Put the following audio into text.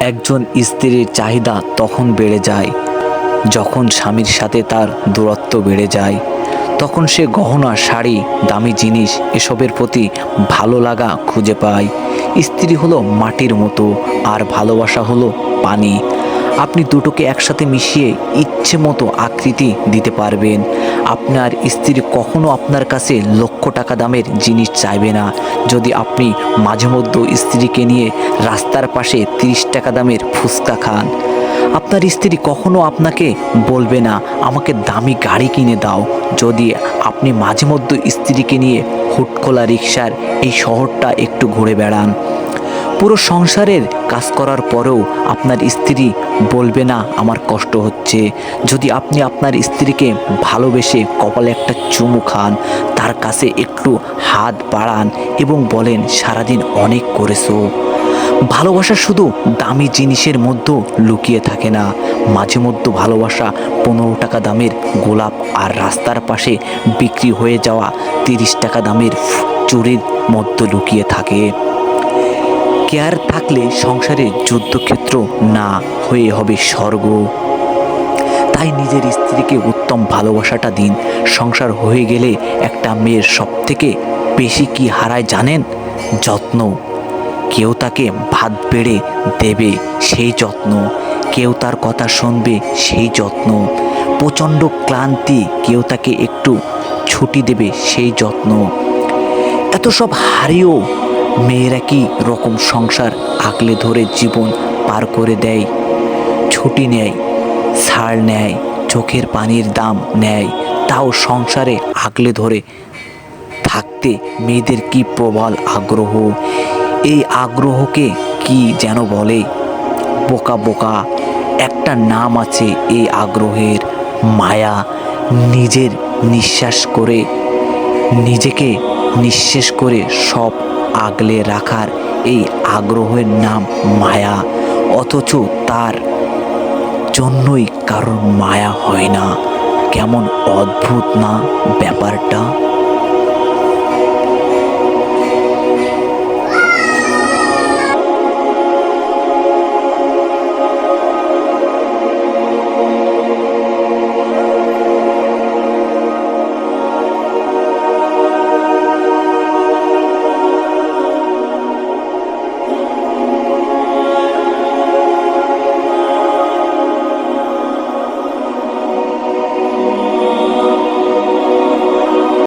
একজন স্ত্রীর চাহিদা তখন বেড়ে যায়। যখন স্বামীর সাথে তার দূরত্ব বেড়ে যায়, তখন সে গহনা, শাড়ি, দামি জিনিস এসবের প্রতি ভালো লাগা খুঁজে পায়। স্ত্রী হলো মাটির মতো, আর ভালোবাসা হলো পানি। আপনি দুটোকে একসাথে মিশিয়ে ইচ্ছে মতো আকৃতি দিতে পারবেন। আপনার স্ত্রী কখনো আপনার কাছে লক্ষ টাকা দামের জিনিস চাইবে না। যদি আপনি মাঝে মধ্যে স্ত্রীকে নিয়ে রাস্তার পাশে তিরিশ টাকা দামের ফুচকা খান, আপনার স্ত্রী কখনো আপনাকে বলবে না, আমাকে দামি গাড়ি কিনে দাও। যদি আপনি মাঝে মধ্যে স্ত্রীকে নিয়ে হুটখোলা রিক্সার এই শহরটা একটু ঘুরে বেড়ান পুরো সংসারের কাজ করার পরেও আপনার স্ত্রী বলবে না, আমার কষ্ট হচ্ছে। যদি আপনি আপনার স্ত্রীকে ভালোবেসে কপালে একটা চুমু খান, তার কাছে একটু হাত বাড়ান এবং বলেন, সারাদিন অনেক করেছ। ভালোবাসা শুধু দামি জিনিসের মধ্যে লুকিয়ে থাকে না। মাঝে মধ্যে ভালোবাসা পনেরো টাকা দামের গোলাপ আর রাস্তার পাশে বিক্রি হয়ে যাওয়া তিরিশ টাকা দামের চুরির মধ্যে লুকিয়ে থাকে। কেয়ার থাকলে সংসারে যুদ্ধক্ষেত্র না হয়ে হবে স্বর্গ। তাই নিজের স্ত্রীকে উত্তম ভালোবাসাটা দিন। সংসার হয়ে গেলে একটা মেয়ের সব থেকে বেশি কি হারায় জানেন? যত্ন। কেউ তাকে ভাত বেড়ে দেবে সেই যত্ন। কেউ তার কথা শুনবে সেই যত্ন। প্রচণ্ড ক্লান্তি কেউ তাকে একটু ছুটি দেবে সেই যত্ন। এত সব হারিয়েও মেয়েরা কি রকম সংসার আগলে ধরে জীবন পার করে দেয়? ছুটি নেয়, ছাড় নেয়, চোখের পানির দাম নেয়, তাও সংসারে আগলে ধরে। থাকতে মেয়েদের কি প্রবল আগ্রহ? এই আগ্রহকে কি যেন বলে? বোকা বোকা, একটা নাম আছে এই আগ্রহের। মায়া নিজের নিঃশ্বাস করে, নিজেকে নিঃশেষ করে সব আগলে রাখার এই আগ্রহের নাম মায়া। অথচ তার জন্যই কারোর মায়া হয় না। কেমন অদ্ভুত না ব্যাপারটা?